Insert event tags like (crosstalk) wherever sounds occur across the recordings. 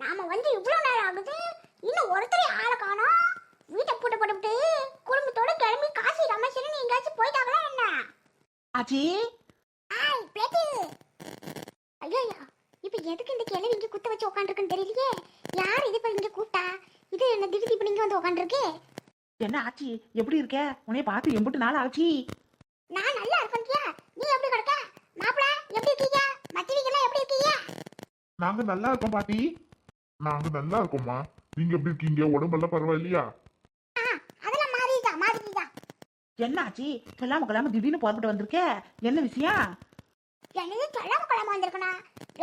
நாம வந்து இவ்வளவு நேரம் ஆகுது இன்னும் ஒருத்தரை ஆளை காணோம். வீட்டை பூட்ட போட்டுவிட்டு குடும்பத்தோட கிளம்பி காசி ரமேஷன் எங்கேயாச்சும் போயிட்டாங்களா என்ன? ஆச்சி ஆய் பேட்டி ஐயோ இப்ப எதுக்கு இந்த கிளவி இங்க குத்த வச்சு உட்காந்துருக்குன்னு தெரியலையே. யார் இது இப்ப இங்க கூப்பிட்டா? இது என்ன திடீர் இப்ப இங்க வந்து உட்காந்துருக்கு என்ன ஆச்சி? எப்படி இருக்க? உன்னைய பார்த்து எம்பிட்டு நாள் ஆச்சு. நான் நல்லா இருக்கேன்யா நீ எப்படி கிடக்க? மாப்பிள எப்படி இருக்கீங்க? மத்திரிக்கெல்லாம் எப்படி இருக்கீங்க? நாங்க நல்லா இருக்கோம் பாட்டி. நாங்க நல்லா இருக்கோம்மா. நீங்க எப்படி இருக்கீங்க? உடம்பெல்லாம் பரவாயில்லையா? அதெல்லாம் மாறிட்டா மாறிட்டா என்ன ஆச்சி சொல்லாம கொள்ளாம திடீர்னு புறப்பட்டு வந்திருக்க? என்ன விஷயம்? என்னது சொல்லாம கொள்ளாம வந்திருக்கனா?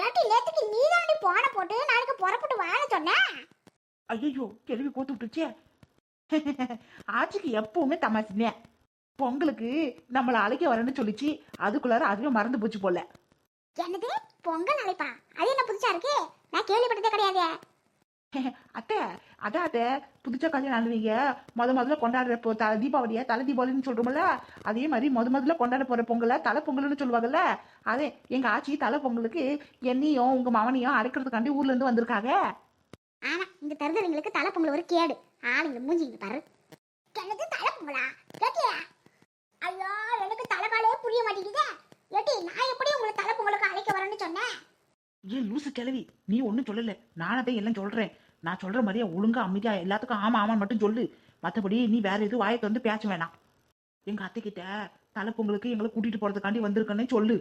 ஏட்டி நேத்துக்கு நீ தாண்டி போன போட்டு நாளைக்கு புறப்பட்டு வான்னு சொன்னேன் ஐயோ கேள்வி கோத்து விட்டுச்சே (laughs) ஆச்சிக்கு எப்பவுமே தமாசினே பொங்கலுக்கு நம்மளை அழைக்க வரேன்னு சொல்லிச்சு. அதுக்குள்ளார அதுவே மறந்து போச்சு போல. என்னது? பொங்கல் அழைப்பா அது என்ன புதுசா இருக்கு? நான் கேள்விப்பட்டதே கிடையாது. (laughs) அத்தை அதான் அத்தை புதுச்சா கல்யாணம் ஆனவங்க முத முதல்ல கொண்டாடுற இப்போ த தீபாவளியா தலை தீபாவளின்னு சொல்றோம்ல அதே மாதிரி முத முதல்ல கொண்டாட போற பொங்கலை தலை பொங்கல்னு சொல்லுவாங்கல்ல அதே எங்க ஆச்சி தலை பொங்கலுக்கு என்னையும் உங்க மவனையும் அடைக்கிறதுக்காண்டி ஊர்ல இருந்து வந்திருக்காங்க. ஆமா இந்த தருதலுங்களுக்கு தலை பொங்கல் ஒரு கேடு. ஆளுங்க மூஞ்சிங்க பாரு. என்னது தலை பொங்கலா? கேட்டியா ஐயோ எனக்கு தலைகாலே புரிய மாட்டேங்குதே. ஏட்டி நான் எப்படி உங்களை தலை பொங்கலுக்கு அழைக்க வரேன்னு சொன்னேன்? ஏன் லூசு கிளவி நீ ஒன்றும் சொல்லல. போய் எல்லாம் சொல்கிறேன் நான் சொல்கிற மாதிரியே ஒழுங்கா அமைதியா எல்லாத்துக்கும் ஆமாம் ஆமான்னு மட்டும் சொல்லு. மற்றபடி நீ வேற எதுவும் வாயத்தை வந்து பேச வேணாம். எங்கள் அத்தைக்கிட்ட தலைப்பொங்கலுக்கு தலை பொங்கலுக்கு எங்களை கூட்டிகிட்டு போகிறதுக்காண்டி வந்திருக்கேன்னு சொல்லு.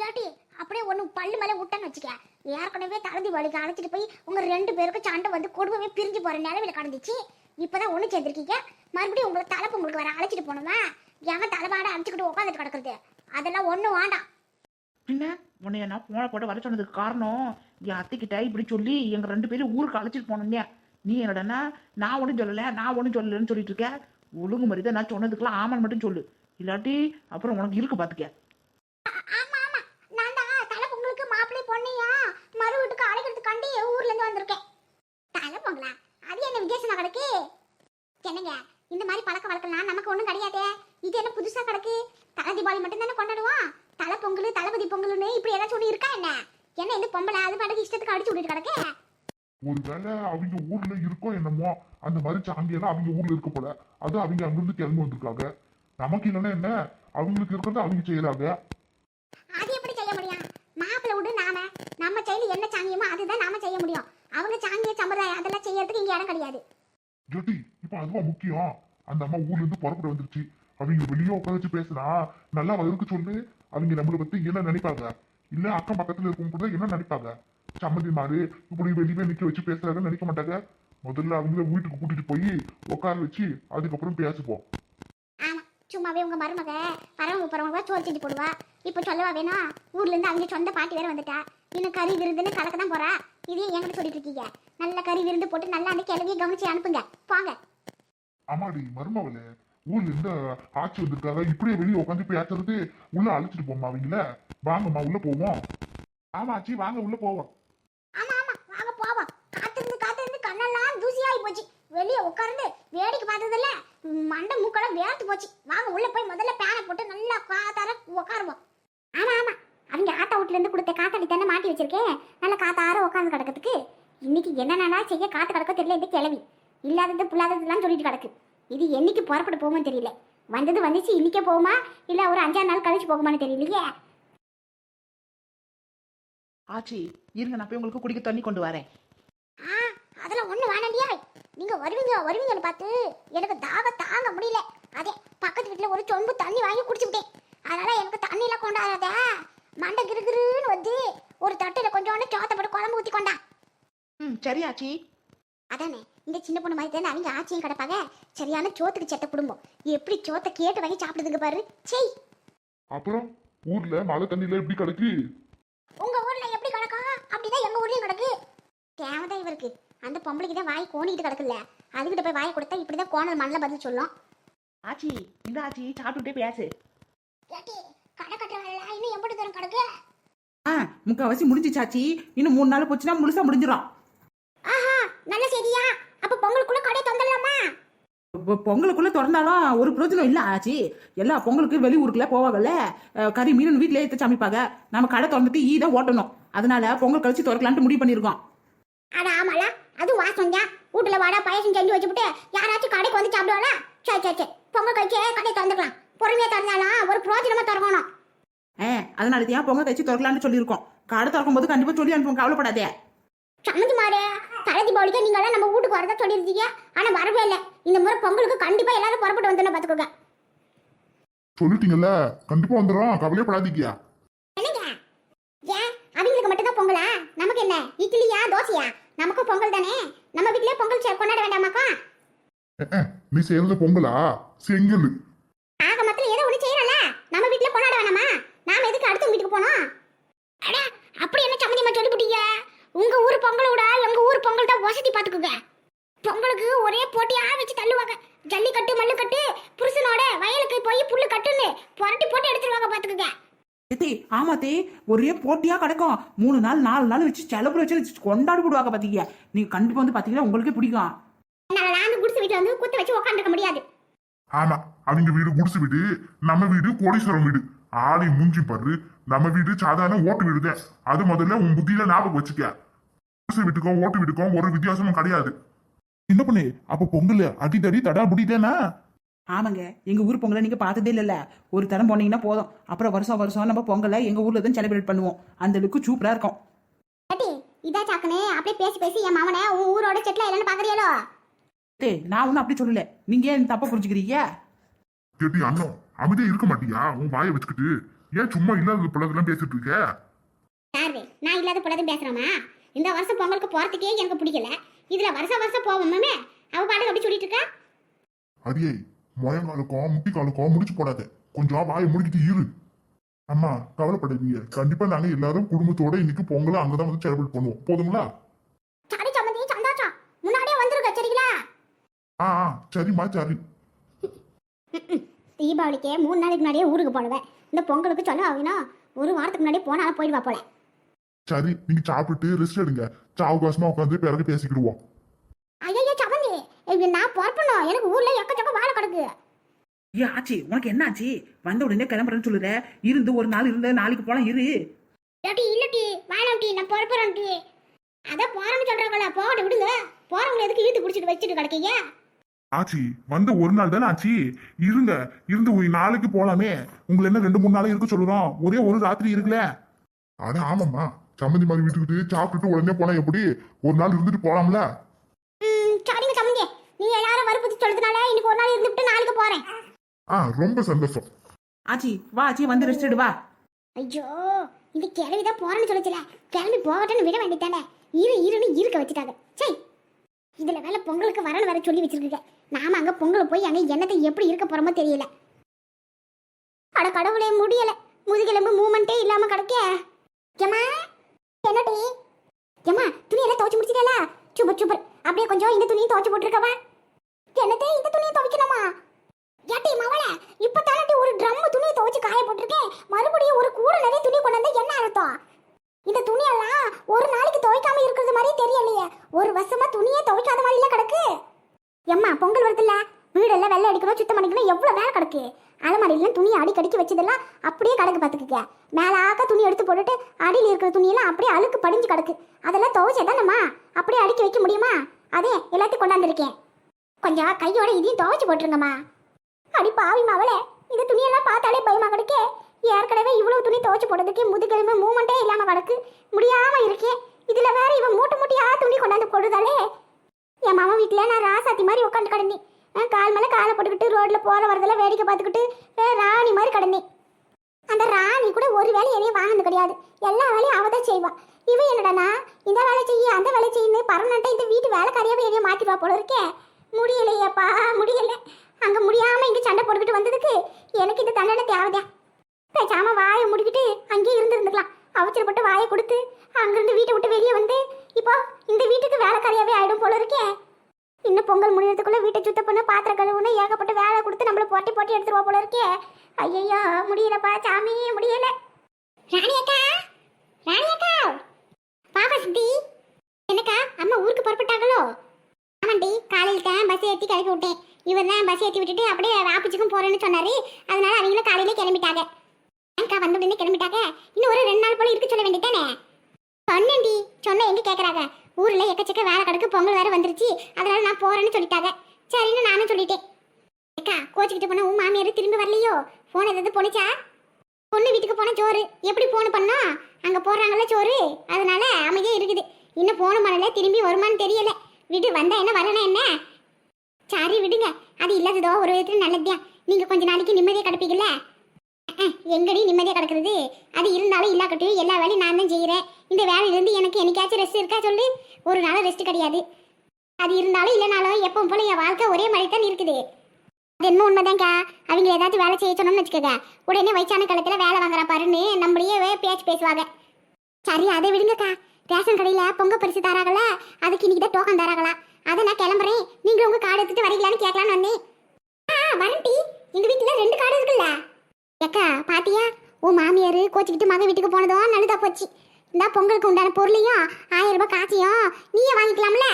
கேட்டி அப்படியே ஒன்று பல்லு மேலே விட்டேன்னு வச்சுக்க. ஏற்கனவே தலதி வலிக்கு அழைச்சிட்டு போய் உங்கள் ரெண்டு பேருக்கும் சண்டை வந்து குடும்பமே பிரிஞ்சு போகிற நிலவில் கடந்துச்சு. இப்பதான் ஒன்று சேர்ந்துருக்கீங்க. மறுபடியும் உங்களை தலை பொங்கலுக்கு வர அழைச்சிட்டு போனோமா எவன் தலைமாட அழைச்சிக்கிட்டு உட்காந்துட்டு கிடக்குறது? அதெல்லாம் ஒன்றும் வேண்டாம். பின்ன உன்னைய நான் போன போட வர சொன்னதுக்கு காரணம் என் அத்தைக்கிட்ட இப்படி சொல்லி எங்க ரெண்டு பேரும் ஊருக்கு அழைச்சிட்டு போனோங்க நீ என்னடனா நான் ஒன்றும் சொல்லல நான் ஒன்றும் சொல்லலன்னு சொல்லிட்டு இருக்க. ஒழுங்கு மாதிரி நான் சொன்னதுக்கெல்லாம் ஆமான்னு மட்டும் சொல்லு. இல்லாட்டி அப்புறம் உனக்கு இருக்கு பாத்துக்க. நான் தான் தலை பொங்கலுக்கு மறு வீட்டுக்கு வந்திருக்கேன். அது என்னங்க இந்த மாதிரி பழக்க வழக்கம்லாம் நமக்கு ஒண்ணும் கிடையாதே. இது என்ன புதுசா கிடக்கு? தலை தீபாவளி மட்டும் தானே கொண்டாடுவோம்? தலை பொங்கல் தளபதி பொங்கல்னு இப்படி ஏதாச்சும் ஒண்ணு இருக்கா என்ன? என்ன இந்த பொம்பளை அது பாட்டுக்கு இஷ்டத்துக்கு அடிச்சு விட்டுட்டு கிடக்கு? ஒருவேளை அவங்க ஊர்ல இருக்கோ என்னமோ அந்த மாதிரி சாங்கியெல்லாம் அவங்க ஊர்ல இருக்க போல. அது அவங்க அங்கிருந்து கிளம்பி வந்திருக்காங்க. நமக்கு இல்லைன்னா என்ன? அவங்களுக்கு இருக்கிறது அவங்க செய்யறாங்க அது எப்படி செய்ய முடியும்? மாப்பிள்ளை விடு நாம. நம்ம செயலி என்ன சாங்கியமோ அதுதான் நாம செய்ய முடியும். அவங்க சாங்கிய சம்பிரதாயம் அதெல்லாம் செய்யறதுக்கு இங்க இடம் கிடையாது. ஜோதி இப்ப அதுவா முக்கியம்? அந்த அம்மா ஊர்ல இருந்து புறப்பட்டு வந்துருச்சு. அவங்க வெளியே வச்சு பேசினா நல்லா இருக்கு சொல்லு. அவங்க நம்மளை பத்தி என்ன நினைப்பாங்க? இல்ல அக்கம் பக்கத்துல இருக்கவங்க கூட என்ன நினைப்பாங்க? சம்மதி மாறு இப்படி வெளியே நிக்க வச்சு பேசுறாங்கன்னு நினைக்க மாட்டாங்க. முதல்ல அவங்கள வீட்டுக்கு கூட்டிட்டு போய் உட்கார வச்சு அதுக்கப்புறம் பேசுவோம். சும்மாவே உங்க மருமக பரவங்க போறவங்க சோறு செஞ்சு போடுவா. இப்ப சொல்லவா வேணும் ஊர்ல இருந்து அவங்க சொந்த பாட்டி வேற வந்துட்டா. இன்னும் கறி விருந்துன்னு கலக்க தான் போறா. இதையும் என்கிட்ட சொல்லிட்டு இருக்கீங்க. நல்ல கறி விருந்து போட்டு நல்லா அந்த கிளவியை கவனிச்சு அனுப்புங்க. போங்க. ஆமாடி மருமவளே ஊர்ல இருந்து ஆட்சி வந்திருக்காங்க இப்படியே வெளியே உட்காந்து பேசுறது உள்ள அழைச்சிட்டு போமா அவங்கள. வாங்கம்மா உள்ள போவோம். ஆமா ஆச்சி வாங்க உள்ள போவோம். ஆமா ஆமா வாங்க போவோம். காத்திருந்து காத்திருந்து கண்ணெல்லாம் தூசியாகி போச்சு. வெளியே உட்கார்ந்து வேடிக்கை பார்த்ததில்ல. மண்டை மூக்கெல்லாம் வேர்த்து போச்சு. வாங்க உள்ள போய் முதல்ல பேனை போட்டு நல்லா காத்தார உட்காருவோம். ஆமா ஆமா. அவங்க ஆத்தா வீட்டுல இருந்து கொடுத்த காத்தாடி தானே மாட்டி வச்சிருக்கேன். நல்லா காத்தார உட்காந்து கிடக்கிறதுக்கு. இன்னைக்கு என்னென்னா செய்ய காத்து கிடக்க தெரியல இந்த கிளவி இல்லாதது புல்லாததுலாம் சொல்லிட்டு கிடக்கு. இது என்னைக்கு புறப்பட்டு போகுமோ தெரியல. வந்தது வந்துச்சு இன்னைக்கே போகுமா? இல்ல ஒரு அஞ்சாறு நாள் கழிச்சு போகுமான்னு தெரியலையே. ஆச்சி இருங்க நான் போய் உங்களுக்கு குடிக்க தண்ணி கொண்டு வரேன். ஆ அதெல்லாம் ஒண்ணு வேணாண்டியா. நீங்க வருவீங்க வருவீங்கன்னு பார்த்து எனக்கு தாக தாங்க முடியல. அதே பக்கத்து வீட்டுல ஒரு சொம்பு தண்ணி வாங்கி குடிச்சுக்கிட்டேன் அதனால எனக்கு தண்ணியெல்லாம் கொண்டாடாத. மண்டை கிருகிருன்னு வந்து ஒரு தட்டுல கொஞ்சோண்டு சோத்த போட்டு குழம்பு ஊத்தி கொண்டா ம் சரி ஆச்சி. அதானே இந்த சின்ன பொண்ணு மாதிரி தானே அவங்க ஆச்சியும் கிடப்பாங்க? சரியான சோத்துக்கு செட்ட குடும்பம். எப்படி சோத்தை கேட்டு வாங்கி சாப்பிடுதுங்க பாரு. செய் அப்புறம் ஊர்ல மழை தண்ணியில எப்படி கிடக்கு? உங்க ஊர்ல எப்படி கிடக்கும் அப்படிதான் எங்க ஊர்லயும் கிடக்கு. தேவைதான் இவருக்கு. அந்த பொம்பளைக்கு தான் வாய் கோணிட்டு கிடக்குல்ல. அதுகிட்ட போய் வாயை கொடுத்தா இப்படிதான் கோணல் மண்ணில் பதில் சொல்லும். ஆச்சி இந்த ஆச்சி சாப்பிட்டுட்டே பேசு. ஏட்டி கடை கட்டுற வேலை இன்னும் எம்படி தூரம் கிடக்கு? ஆ முக்கால்வாசி முடிஞ்சிச்சாச்சி. இன்னும் மூணு நாள் போச்சுன்னா முழுசா முடிஞ்சிடும் ஆஹா நல்ல செய்தியா அப்ப பொங்கலுக்குள்ள கடையை தந்துடலாமா பொ- பொங்கலுக்குள்ள திறந்தாலும் ஒரு பிரயோஜனம் இல்ல ஆச்சி. எல்லா பொங்கலுக்கு வெளி ஊருக்குள்ள போவாங்கல்ல. கறி மீன் வீட்டிலே எடுத்து சமைப்பாங்க. நம்ம கடை திறந்துட்டு ஈ தான் ஓட்டணும். அதனால பொங்கல் கழிச்சு திறக்கலான்ட்டு முடிவு பண்ணியிருக்கோம் அட ஆமால அது வாசம் தான் வீட்டுல வாடா பாயசம் செஞ்சு வச்சுப்புட்டு யாராச்சும் கடைக்கு வந்து சாப்பிடுவாளா? சரி சரி சரி. பொங்கல் கழிச்சு கடையை திறந்துக்கலாம். பொறுமையா திறந்தாலும் ஒரு பிரோஜனமா திறக்கணும். ஆ அதனால தான் பொங்கல் கழிச்சு திறக்கலான்னு சொல்லியிருக்கோம். கடை திறக்கும் போது கண்டிப்பா சொல்லி அனுப்புவோம். கவலைப்படாதே. சம்மந்தி மாறு. தலை தீபாவளிக்கு நீங்க எல்லாம் நம்ம வீட்டுக்கு வரதா சொல்லியிருந்தீங்க. ஆனா வரவே இல்லை. இந்த முறை பொங்கலுக்கு கண்டிப்பா எல்லாரும் புறப்பட்டு வந்துடணும் பாத்துக்கோங்க. சொல்லிட்டீங்கல்ல? கண்டிப்பா வந்துடும் கவலையப்படாதீங்க. என்னங்க? ஏன்? அவங்களுக்கு மட்டும்தான் பொங்கலா? நமக்கு என்ன? இட்லியா? தோசையா? நமக்கும் பொங்கல் தானே? நம்ம வீட்லயே பொங்கல் செ- கொண்டாட வேண்டாமாக்கா? நீ செய்யறது பொங்கலா? செங்கல். ஆக மொத்தம் ஏதோ ஒண்ணு செய்யறல நம்ம வீட்ல கொண்டாட வேணாமா? நாம எதுக்கு அடுத்த வீட்டுக்கு போனோம்? அட அப்படி என்ன சம்மந்தியமா சொல்லிவிட்டீங்க? உங்க ஊர் பொங்கலை விட எங்க ஊர் பொங்கல் தான் வசதி பாத்துக்குங்க பொங்கலுக்கு ஒரே போட்டியா வச்சு தள்ளுவாங்க. ஜல்லிக்கட்டு மல்லுக்கட்டு புருஷனோட வயலுக்கு போய் புல்லு கட்டுன்னு புரட்டி போட்டு எடுத்துருவாங்க பாத்துக்குங்க ஏத்தி ஆமா தே ஒரே போட்டியா கிடக்கும். மூணு நாள் நாலு நாள் வச்சு செலவு வச்சு கொண்டாடி விடுவாங்க பாத்தீங்க. நீங்க கண்டிப்பா வந்து பாத்தீங்கன்னா உங்களுக்கே பிடிக்கும். என்னால நான் குடிசை வீட்டுல வந்து குத்து வச்சு உட்காந்துருக்க முடியாது. ஆமா அவங்க வீடு குடிசை வீடு நம்ம வீடு கோடீஸ்வரம் வீடு. ஆளை மூஞ்சி பாரு. நம்ம வீடு சாதாரண ஓட்டு வீடு தான் அது முதல்ல உன் புத்தியில ஞாபகம் வச்சுக்க. வீட்டுக்கும் ஓட்டு வீட்டுக்கும் ஒரு வித்தியாசமும் கிடையாது. என்ன பண்ணு அப்ப பொங்கல் அடித்தடி தடா புடிதானா ஆமாங்க. எங்க ஊர் பொங்கலை நீங்க பார்த்ததே இல்லைல்ல. ஒரு தரம் போனீங்கன்னா போதும். அப்புறம் வருஷம் வருஷம் நம்ம பொங்கலை எங்க ஊர்ல தான் செலிப்ரேட் பண்ணுவோம். அந்த லுக்கு சூப்பரா இருக்கும். இதா சாக்குனே அப்படியே பேசி பேசி என் மாமனை உன் ஊரோட செட்டில் இல்லைன்னு பாக்குறியாலோ நான் ஒன்றும் அப்படி சொல்லல. நீங்க ஏன் தப்பா புரிஞ்சுக்கிறீங்க? கேட்டி அண்ணன். அமைதியா இருக்க மாட்டியா? உன் வாயை வச்சுக்கிட்டு. ஏன் சும்மா இல்லாத பிள்ளைதெல்லாம் பேசிட்டு இருக்க? யாரு? நான் இல்லாத பொழுது பேசுறோமா? இந்த வருஷம் பொங்கலுக்கு போறதுக்கே எனக்கு பிடிக்கல. இதுல வருஷம் வருஷம் போவோமே அவ பாட்டுக்கு அப்படி சொல்லிட்டு இருக்கா? அடியே முழங்காலுக்கும் முட்டி காலுக்கும் முடிச்சு போடாத. கொஞ்சம் வாயை முடிக்கிட்டு இரு. அம்மா கவலைப்படாதீங்க. கண்டிப்பா நாங்க எல்லாரும் குடும்பத்தோட இன்னைக்கு பொங்கலை அங்கதான் வந்து செலிப்ரேட் பண்ணுவோம். போதுங்களா? சரி சம்மந்தி சந்தோஷம். முன்னாடியே வந்துருங்க சரிங்களா? ஆ ஆ, சரிம்மா சரி. தீபாவளிக்கு மூணு நாளைக்கு முன்னாடியே ஊருக்கு போனவன் இந்த பொங்கலுக்கு சொல்ல ஆகினா ஒரு வாரத்துக்கு முன்னாடியே போனாலும் போயிடுவா போல. சரி நீங்க சாப்பிட்டு ரெஸ்ட் எடுங்க. சாவகாசமா உட்காந்து பிறகு பேசிக்கிடுவோம். ஐயோ இது நான் பொறப்பணும் எனக்கு ஊர்ல எக்கச்சக்க வாழை கிடக்கு. ஏ ஆச்சி உனக்கு என்ன ஆச்சு? வந்த உடனே கிளம்புறேன்னு சொல்லுற. இருந்து ஒரு நாள் இருந்த நாளைக்கு போலாம் இரு. இல்லாட்டி இல்லட்டி வேணாம்டி நான் பொறப்புறேன்டி அதான் போறேன்னு சொல்றாங்களா போகட்டு விடுங்க. போறவங்களை எதுக்கு இழுத்து பிடிச்சிட்டு வச்சுட்டு கிடக்கீங்க? ஆச்சி வந்து ஒரு நாள் தானே ஆச்சி? இருங்க இருந்து ஒரு நாளைக்கு போலாமே. உங்களை என்ன ரெண்டு மூணு நாளைக்கு இருக்க சொல்லுறோம். ஒரே ஒரு ராத்திரி இருக்குல்ல. அட ஆமாம்மா. சம்மந்தி மாதிரி வீட்டுக்கிட்டு சாப்பிட்டுட்டு உடனே போனா எப்படி? ஒரு நாள் இருந்துட்டு போலாம்ல. சரிங்க தம்பிங்க நீ எல்லாரும் வற்புறுத்தி சொல்றதுனால இன்னைக்கு ஒரு நாள் இருந்துட்டு நாளைக்கு போறேன். ஆ ரொம்ப சந்தோஷம். ஆச்சி வா ஆச்சி வந்து ரெஸ்ட் எடு வா. ஐயோ இந்த கிளவிதான் போறேன்னு சொல்லுச்சுல. கிளம்பி போகட்டும்னு விட வேண்டியதானே இரு இருன்னு இருக்க வச்சுட்டாங்க. சரி இதில் வேலை பொங்கலுக்கு வரல வர சொல்லி வச்சிருக்கீங்க நாம அங்கே பொங்கல் போய் அங்கே என்னத்தை எப்படி இருக்க போறோமோ தெரியல. அட கடவுளே முடியல. முதுகெலும்பு மூமெண்ட்டே இல்லாம கிடக்க. ஏமா என்னடி? ஏமா துணியெல்லாம் துவைச்சு முடிச்சிட்டல சூப்பர் சூப்பர். அப்படியே கொஞ்சம் இந்த துணியை துவச்சி போட்டுருக்கவா? என்னத்தே இந்த துணியை துவைக்கணுமா? ஏட்டி மவளே இப்போ தானே ஒரு ட்ரம் துணியை துவச்சி காய போட்டிருக்கேன். மறுபடியும் ஒரு கூட நிறைய துணி கொண்டு வந்தா என்ன அர்த்தம்? இந்த துணியெல்லாம் ஒரு நாளைக்கு துவைக்காம இருக்கிறது மாதிரி தெரியலையே. ஒரு வருஷமா துணியே துவைக்காத மாதிரில கிடக்கு. எம்மா பொங்கல் வருதுல்ல? வீடெல்லாம் வெள்ளை அடிக்கணும் சுத்தம் பண்ணிக்கணும் எவ்வளவு வேலை கிடக்கு? அலமாரிலாம் துணியை அடிக்கடிக்கு வச்சதெல்லாம் அப்படியே கிடக்கு பார்த்துக்கங்க மேலாக்க துணி எடுத்து போட்டுட்டு அடியில் இருக்கிற துணியெல்லாம் அப்படியே அழுக்கு படிஞ்சு கிடக்கு. அதெல்லாம் துவைச்சதானம்மா? அப்படியே அடுக்கி வைக்க முடியுமா? அதே எல்லாத்தையும் கொண்டாந்துருக்கேன். கொஞ்சம் கையோட இதையும் துவைச்சு போட்டுருங்கம்மா. அடி பாவி மவளே இந்த துணியெல்லாம் பார்த்தாலே பயமா கிடக்கே. ஏற்கனவே இவ்வளவு துணி துவைச்சு போடுறதுக்கு முதுகெலும்பு மூமெண்டே இல்லாம வடக்கு முடியாம இருக்கே. இதுல வேற இவன் மூட்டை மூட்டையா துணி கொண்டாந்து போடுதாலே என் மாமா வீட்டுல நான் ராசாத்தி மாதிரி உட்காந்து கிடந்தேன். கால் மேல காலை போட்டுக்கிட்டு ரோட்ல போற வரதெல்லாம் வேடிக்கை பார்த்துக்கிட்டு ராணி மாதிரி கிடந்தேன். அந்த ராணி கூட ஒரு வேலை என்னையும் வாங்கினது கிடையாது. எல்லா வேலையும் அவ தான் செய்வான் இவன் என்னடானா இந்த வேலை செய்ய அந்த வேலை செய்யுன்னு பர்மனண்டா இந்த வீட்டு வேலைக்காரியாவே என்னைய மாத்திடுவா போல இருக்கேன் முடியலையேப்பா முடியல. அங்க முடியாம இங்க சண்டை போட்டுக்கிட்டு வந்ததுக்கு எனக்கு இந்த தண்டனை தேவைதான். பேசாம வாயை முடிக்கிட்டு அங்கேயே இருந்திருந்துக்கலாம். அவசரப்பட்டு வாயை கொடுத்து அங்கிருந்து வீட்டை விட்டு வெளியே வந்து இப்போ இந்த வீட்டுக்கு வேலைக்காரியாவே ஆயிடும் போல இருக்கே. இன்னும் பொங்கல் முடியறதுக்குள்ள வீட்டை சுத்தம் பண்ண பாத்திரம் கழுவுன்னு ஏகப்பட்ட வேலை கொடுத்து நம்மள போட்டி போட்டி எடுத்துருவா போல இருக்கே. ஐயோ முடியலப்பா சாமி முடியல. ராணி அக்கா ராணி அக்கா. பாப்பா சித்தி. என்னக்கா அம்மா ஊருக்கு புறப்பட்டாங்களோ? ஆமாண்டி காலையில் தான் பஸ் ஏற்றி கிளப்பி விட்டேன். இவர் தான் பஸ் ஏற்றி விட்டுட்டு அப்படியே ஆஃபீஸுக்கும் போறேன்னு சொன்னாரு. அதனால அவங்களும் காலையிலே கிளம்பிட்டாங்க. அக்கா வந்த உடனே கிளம்பிட்டாங்க இன்னும் ஒரு ரெண்டு நாள் போல இருக்க சொல்ல வேண்டியதானே சொன்னேன்டி சொன்ன எங்க கேக்குறாங்க? ஊர்ல எக்கச்சக்க வேலை கிடக்கு பொங்கல் வேற வந்துருச்சு. அதனால நான் போறேன்னு சொல்லிட்டாங்க. சரின்னு நானும் சொல்லிட்டேன். அக்கா கோச்சுக்கிட்டு போனா உன் மாமியார் திரும்பி வரலையோ? போன் எதாவது போனிச்சா பொண்ணு வீட்டுக்கு போன சோறு. எப்படி போன் பண்ணா? அங்க போடுறாங்கல்ல சோறு. அதனால அமைதியா இருக்குது. இன்னும் போன பண்ணல திரும்பி வருமான்னு தெரியல. விடு வந்தா என்ன வரனா என்ன? சரி விடுங்க. அது இல்லாததோ ஒரு விதத்துல நல்லதுதான். நீங்க கொஞ்ச நாளைக்கு நிம்மதியா கிடப்பீங்கல்ல? எங்கடி நிம்மதியாக கிடக்குறது? அது இருந்தாலும் இல்லாக்கட்டும் எல்லா வேலையும் நான் தான் செய்கிறேன் இந்த வேலையிலேருந்து எனக்கு என்னைக்காச்சும் ரெஸ்ட் இருக்கா சொல்லு? ஒரு நாள் ரெஸ்ட் கிடையாது. அது இருந்தாலும் இல்லைனாலும் எப்பவும் போல என் வாழ்க்கை ஒரே மாதிரி தான் இருக்குது. அது என்ன உண்மைதான்க்கா. அவங்க ஏதாச்சும் வேலை செய்ய சொன்னோம்னு வச்சுக்கோங்க. உடனே வயசான காலத்தில் வேலை வாங்குறா பாருன்னு நம்மளையே பேச்சு பேசுவாங்க. சரி அதை விடுங்கக்கா. ரேஷன் கடையில் பொங்க பரிசு தராங்கள? அதுக்கு இன்னைக்கு தான் டோக்கன் தராங்களா? அதை நான் கிளம்புறேன். நீங்களும் உங்கள் கார்டு எடுத்துகிட்டு வரீங்களான்னு கேட்கலான்னு வந்தேன். ஆ வரண்டி எங்கள் வீட்டில் ரெண்டு கார்டு இருக்குல்ல? அக்கா பாத்தியா? உன் மாமியார் கோச்சிக்கிட்டு மக வீட்டுக்கு போனதும் நல்லதா போச்சு. இந்த பொங்கலுக்கு உண்டான பொருளையும் ஆயிரம் ரூபாய் காசையும் நீயே வாங்கிக்கலாம்ல?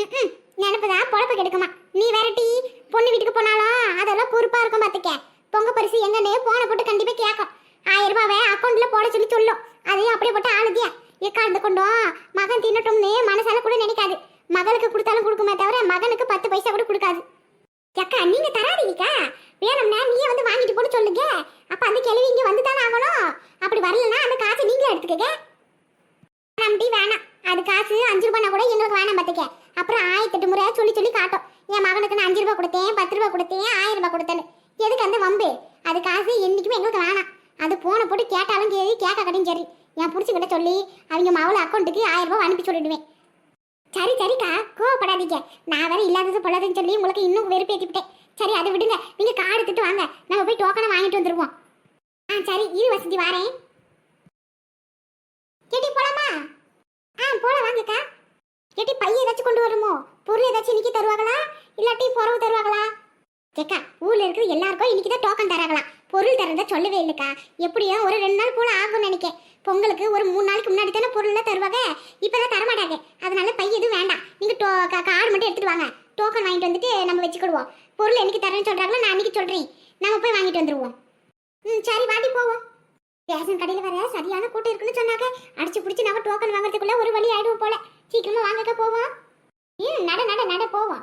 ம்ம். பொழப்ப பொழப்பு கெடுக்குமா. நீ வேறட்டி பொண்ணு வீட்டுக்கு போனாலும் அதெல்லாம் பொறுப்பா இருக்கும் பாத்துக்க. பொங்க பரிசு எங்கன்னு போன போட்டு கண்டிப்பா கேட்கும் ஆயிரம் ரூபாவை அக்கௌண்ட்ல போட சொல்லி சொல்லும். அதையும் அப்படியே போட்டு ஆளுதியா. எக்காந்து கொண்டோம் மகன் தின்னட்டும்னு மனசால கூட நினைக்காது. மகளுக்கு கொடுத்தாலும் கொடுக்குமே தவிர மகனுக்கு பத்து பைசா கூட கொடுக்காது. அக்கா நீங்க தராதீங்கக்கா. வேணும்னா நீயே வந்து வாங்கிட்டு போட்டு சொல்லுங்க. அப்ப அந்த கிழவி இங்க வந்து தானே ஆகணும். அப்படி வரலன்னா அந்த காசை நீங்களே எடுத்துக்கங்க. நம்பி வேணாம். அது காசு அஞ்சு ரூபாய் கூட எங்களுக்கு வேணாம் பார்த்துக்க அப்புறம் ஆயிரத்தெட்டு முறை சொல்லி சொல்லி காட்டும். என் மகனுக்கு நான் அஞ்சு ரூபாய் கொடுத்தேன் பத்து ரூபாய் கொடுத்தேன் ஆயிரம் ரூபாய் கொடுத்தேன்னு. எதுக்கு அந்த வம்பு? அது காசு என்னைக்குமே எங்களுக்கு வேணாம். அது போன போட்டு கேட்டாலும் சரி கேட்க கடையும் சரி. என் புடிச்சுக்கிட்ட சொல்லி அவங்க மவள அக்கௌண்ட்டுக்கு ஆயிரம் ரூபாய் அனுப்பி சொல்லிடுவேன். சரி சரிக்கா கோவப்படாதீங்க. நான் வேற இல்லாதது பொல்லாதுன்னு சொல்லி உங்களுக்கு இன்னும் வெறுப்பேற்றிவிட்டேன் சரி அதை விடுங்க. நீங்க கார்டு எடுத்துட்டு வாங்க. நம்ம போய் டோக்கனை வாங்கிட்டு வந்துருவோம். ஆ சரி இரு வசதி வாரேன். கேட்டி போலாமா? ஆ போல வாங்கக்கா. கேட்டி பைய ஏதாச்சும் கொண்டு வருமோ பொருள் ஏதாச்சும் இன்னைக்கு தருவாங்களா? இல்லாட்டி புறவு தருவாங்களா? கேக்கா ஊர்ல இருக்கிற எல்லாருக்கும் இன்னைக்கு தான் டோக்கன் தராங்களா பொருள் தரதை சொல்லவே இல்லைக்கா. எப்படியும் ஒரு ரெண்டு நாள் போல ஆகும்னு நினைக்கேன். பொங்கலுக்கு ஒரு மூணு நாளைக்கு முன்னாடி தானே பொருள்லாம் தருவாங்க? இப்பதான் தரமாட்டாங்க. அதனால பை எதுவும் வேண்டாம். நீங்கள் டோ கார்டு மட்டும் எடுத்துட்டு வாங்க. டோக்கன் வாங்கிட்டு வந்துட்டு நம்ம வச்சுக்கிடுவோம். பொருள் என்னைக்கு தரேன்னு சொல்கிறாங்களோ நான் அன்றைக்கி சொல்கிறேன் நம்ம போய் வாங்கிட்டு வந்துடுவோம் ம் சரி வாட்டி போவோம். ரேஷன் கடையில் வர சரியான கூட்டம் இருக்குன்னு சொன்னாங்க. அடிச்சு பிடிச்சி நம்ம டோக்கன் வாங்குறதுக்குள்ளே ஒரு வழி ஆகிடுவோம் போல. சீக்கிரமாக வாங்கக்க போவோம். ம் நட நட நட போவோம்.